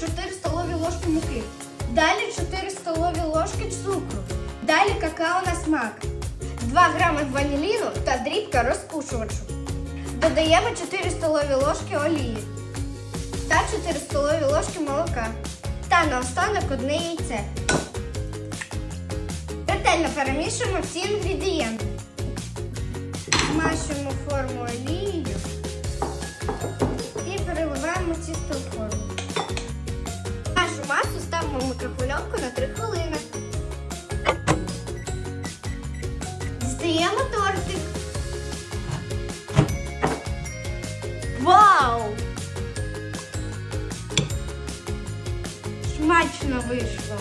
4 столові ложки муки. Далі 4 столові ложки цукру. Далі какао на смак. 2 грами ваніліну та дрібка розкушувачу. Додаємо 4 столові ложки олії та 4 столові ложки молока. Та наостанок одне яйце. Ретельно перемішуємо всі інгредієнти. Змащуємо форму олії. В мікрохвильовку на 3 хвилини. Здаємо тортик. Вау! Смачно вийшло.